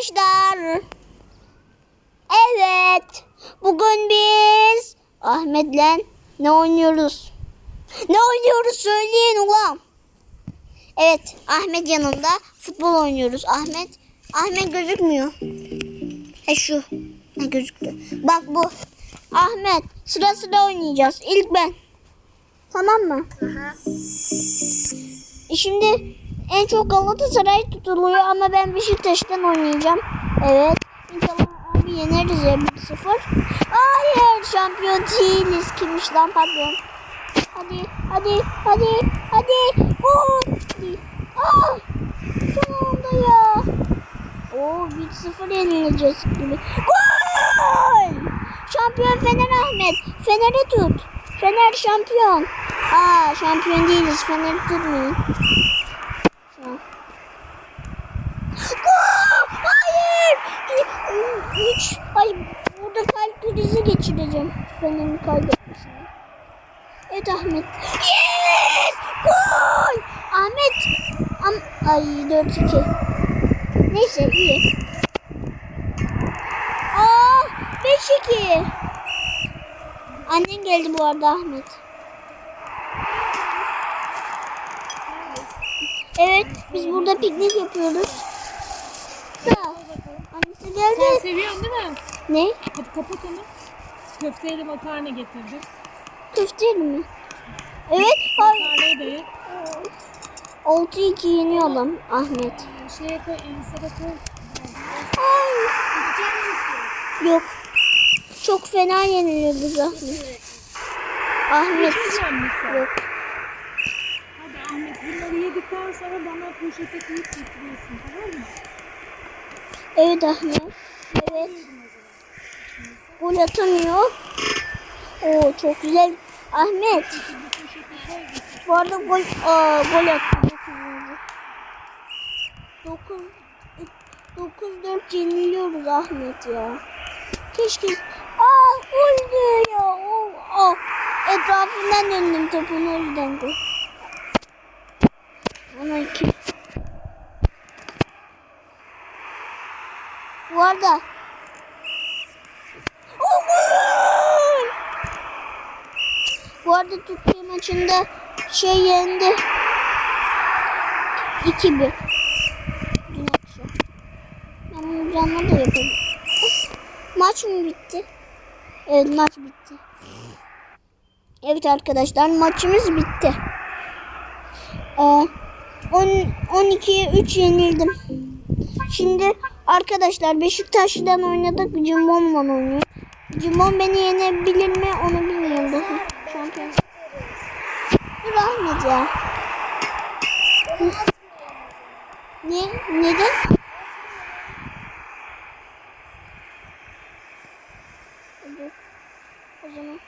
arkadaşlar. Evet. Bugün biz Ahmet'le ne oynuyoruz? Ne oynuyoruz söyleyin ulan. Evet Ahmet yanında futbol oynuyoruz. Ahmet Ahmet gözükmüyor. He şu. Ne gözüktü. Bak bu. Ahmet sıra sıra oynayacağız. İlk ben. Tamam mı? E Şimdi en çok Galatasaray tutuluyor ama ben Beşiktaş'tan oynayacağım. Evet. İnşallah abi yeneriz ya 1-0. Hayır şampiyon değiliz. Kimmiş lan pardon. Hadi hadi hadi hadi. Oo, hadi. Aa, son anda ya. Oo 1-0 yenileceğiz gibi. Gol! Şampiyon Fener Ahmet. Fener'i tut. Fener şampiyon. Aa şampiyon değiliz. Fener'i tutmayın. Şu an. Gol! Hayır! Ü- Üç. Ay burada kalp krizi geçireceğim. Fener'i kaybetmişim. Evet Ahmet. Yes! Gol! Ahmet. Am Ay 4-2. Neyse iyi. Aa 5-2. Annen geldi bu arada Ahmet. Evet biz burada piknik yapıyoruz. Da. Annesi Sen geldi. seviyorsun değil mi? Ne? Hadi kapat onu. Köfteyle makarna getirdim. Köfte mi? Evet. Ay. Makarnayı da ye. 6-2 yeniyorum Ahmet. Şeye koy, ensere koy. Ay. Yok. Çok fena yeniliyoruz Ahmet. Ahmet. Yok. Hadi Ahmet bunları yedikten sonra bana poşete koyup getiriyorsun tamam mı? Evet Ahmet. Evet. Gol atamıyor. Oo çok güzel. Ahmet. Bu arada gol, aa, gol attı. 9 9 4 yeniliyoruz Ahmet ya. Keşke aa gol diyor ya. Oo, aa. Etrafından döndüm topun o yüzden gol. Ona iki. Bu arada! Bu arada Türkiye maçında şey yendi. 2-1. Dün akşam. Ben bunu canlı da yaparım. Maç mı bitti? Evet maç bitti. Evet arkadaşlar maçımız bitti. Ee, 10 12'ye 3 yenildim. Şimdi arkadaşlar Beşiktaş'tan oynadık. Cimbom'la oynuyor. Cimbom beni yenebilir mi onu bilmiyorum. Bakın, Şampiyon. Dur Ahmet ya. Ne? Neden? O zaman.